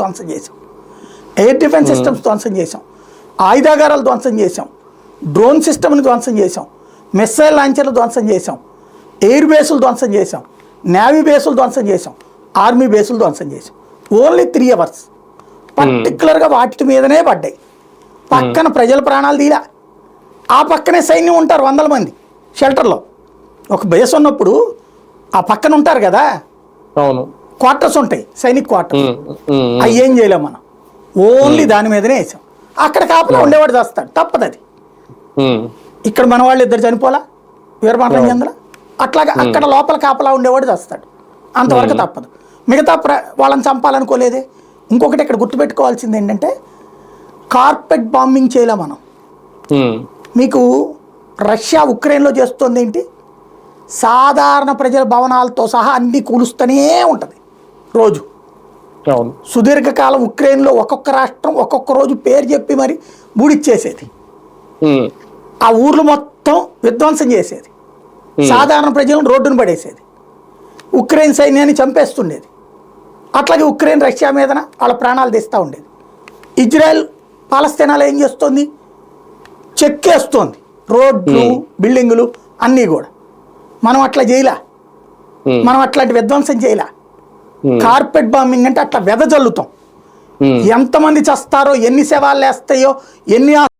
ధ్వంసం చేసాం air defence systems ధ్వంసం చేసాం ఆయుధాగారాలు ధ్వంసం చేసాం డ్రోన్ సిస్టమ్ని ధ్వంసం చేసాం మిస్సైల్ లాంచర్లు ధ్వంసం చేసాం ఎయిర్ బేసులు ధ్వంసం చేసాం నేవీ బేసులు ధ్వంసం చేసాం ఆర్మీ బేసులు ధ్వంసం చేసాం ఓన్లీ త్రీ అవర్స్. పర్టికులర్గా వాటి మీదనే పడ్డాయి. పక్కన ప్రజల ప్రాణాలు తీలా. ఆ పక్కనే సైన్యం ఉంటారు వందల మంది షెల్టర్లో. ఒక బేస్ ఉన్నప్పుడు ఆ పక్కన ఉంటారు కదా? అవును. క్వార్టర్స్ ఉంటాయి సైనిక్ ఉమ్. అవి ఏం చేయలేం మనం. ఓన్లీ దాని మీదనే వేసాం. అక్కడ కాపలా ఉండేవాడు చేస్తాడు తప్పదు అది ఇక్కడ మన వాళ్ళు ఇద్దరు చనిపోలా వీరమరణం చెందల అట్లాగా అక్కడ లోపల కాపలా ఉండేవాడు చేస్తాడు. అంతవరకు తప్పదు. మిగతా ప్ర వాళ్ళని చంపాలనుకోలేదే. ఇంకొకటి ఇక్కడ గుర్తుపెట్టుకోవాల్సింది ఏంటంటే కార్పెట్ బాంబింగ్ చేయలే మనం. మీకు రష్యా ఉక్రెయిన్లో చేస్తుంది ఏంటి? సాధారణ ప్రజల భవనాలతో సహా అన్ని కూలుస్తూనే ఉంటుంది. రోజు. అవును. సుదీర్ఘకాలం ఉక్రెయిన్లో ఒక్కొక్క రాష్ట్రం ఒక్కొక్క రోజు పేరు చెప్పి మరి బూడిచ్చేసేది ఉమ్, ఆ ఊర్లు మొత్తం విధ్వంసం చేసేది. సాధారణ ప్రజలను రోడ్డును పడేసేది. ఉక్రెయిన్ సైన్యాన్ని చంపేస్తుండేది. అట్లాగే ఉక్రెయిన్ రష్యా మీదన వాళ్ళ ప్రాణాలు తీస్తూ ఉండేది. ఇజ్రాయెల్ పాలస్తీనాలో ఏం చేస్తుంది? చెక్కేస్తోంది రోడ్లు బిల్డింగులు అన్నీ కూడా. మనం అట్లా చేయలా. మనం అట్లాంటి విధ్వంసం చేయలా. కార్పెట్ బాంబింగ్ అంటే అట్లా వెదజల్లుతాం ఉమ్. ఎంతమంది చస్తారో ఎన్ని శవాలు వేస్తాయో ఎన్ని